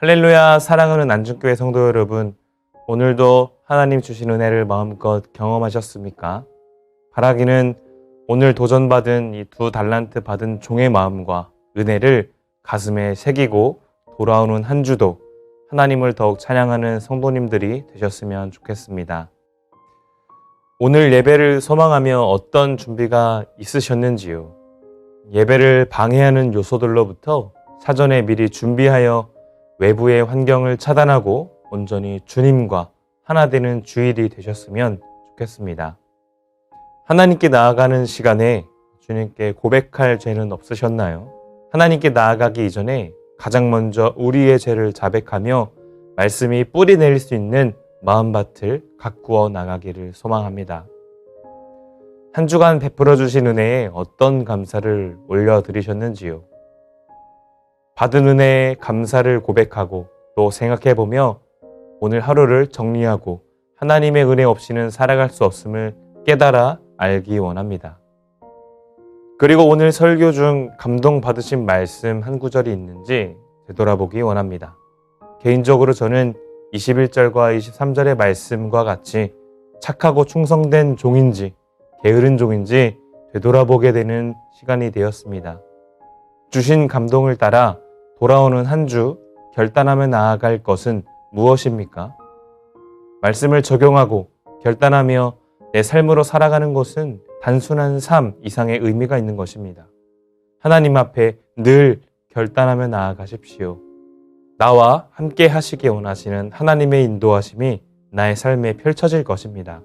할렐루야 사랑하는 안중교회 성도 여러분 오늘도 하나님 주신 은혜를 마음껏 경험하셨습니까? 바라기는 오늘 도전받은 이 두 달란트 받은 종의 마음과 은혜를 가슴에 새기고 돌아오는 한 주도 하나님을 더욱 찬양하는 성도님들이 되셨으면 좋겠습니다. 오늘 예배를 소망하며 어떤 준비가 있으셨는지요? 예배를 방해하는 요소들로부터 사전에 미리 준비하여 외부의 환경을 차단하고 온전히 주님과 하나 되는 주일이 되셨으면 좋겠습니다. 하나님께 나아가는 시간에 주님께 고백할 죄는 없으셨나요? 하나님께 나아가기 이전에 가장 먼저 우리의 죄를 자백하며 말씀이 뿌리 내릴 수 있는 마음밭을 가꾸어 나가기를 소망합니다. 한 주간 베풀어 주신 은혜에 어떤 감사를 올려 드리셨는지요? 받은 은혜에 감사를 고백하고 또 생각해 보며 오늘 하루를 정리하고 하나님의 은혜 없이는 살아갈 수 없음을 깨달아 알기 원합니다. 그리고 오늘 설교 중 감동받으신 말씀 한 구절이 있는지 되돌아보기 원합니다. 개인적으로 저는 21절과 23절의 말씀과 같이 착하고 충성된 종인지 게으른 종인지 되돌아보게 되는 시간이 되었습니다. 주신 감동을 따라 돌아오는 한 주 결단하며 나아갈 것은 무엇입니까? 말씀을 적용하고 결단하며 내 삶으로 살아가는 것은 단순한 삶 이상의 의미가 있는 것입니다. 하나님 앞에 늘 결단하며 나아가십시오. 나와 함께 하시기 원하시는 하나님의 인도하심이 나의 삶에 펼쳐질 것입니다.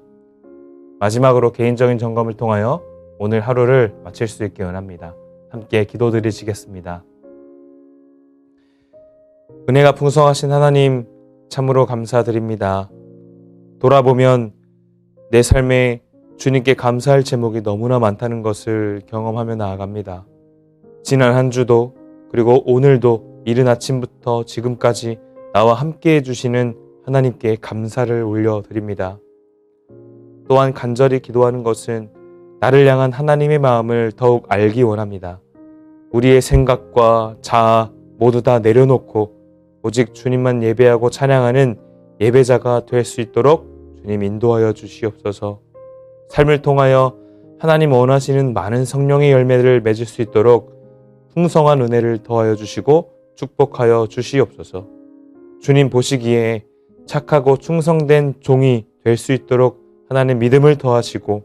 마지막으로 개인적인 점검을 통하여 오늘 하루를 마칠 수 있기 원합니다. 함께 기도드리시겠습니다. 은혜가 풍성하신 하나님 참으로 감사드립니다. 돌아보면 내 삶에 주님께 감사할 제목이 너무나 많다는 것을 경험하며 나아갑니다. 지난 한 주도 그리고 오늘도 이른 아침부터 지금까지 나와 함께 해주시는 하나님께 감사를 올려드립니다. 또한 간절히 기도하는 것은 나를 향한 하나님의 마음을 더욱 알기 원합니다. 우리의 생각과 자아 모두 다 내려놓고 오직 주님만 예배하고 찬양하는 예배자가 될 수 있도록 주님 인도하여 주시옵소서. 삶을 통하여 하나님 원하시는 많은 성령의 열매를 맺을 수 있도록 풍성한 은혜를 더하여 주시고 축복하여 주시옵소서. 주님 보시기에 착하고 충성된 종이 될 수 있도록 하나님 믿음을 더하시고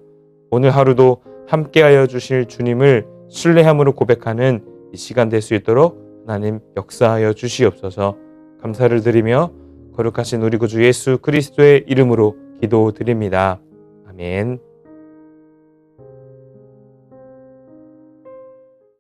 오늘 하루도 함께하여 주실 주님을 신뢰함으로 고백하는 이 시간 될 수 있도록 하나님 역사하여 주시옵소서. 감사를 드리며 거룩하신 우리 구주 예수 그리스도의 이름으로 기도드립니다. 아멘.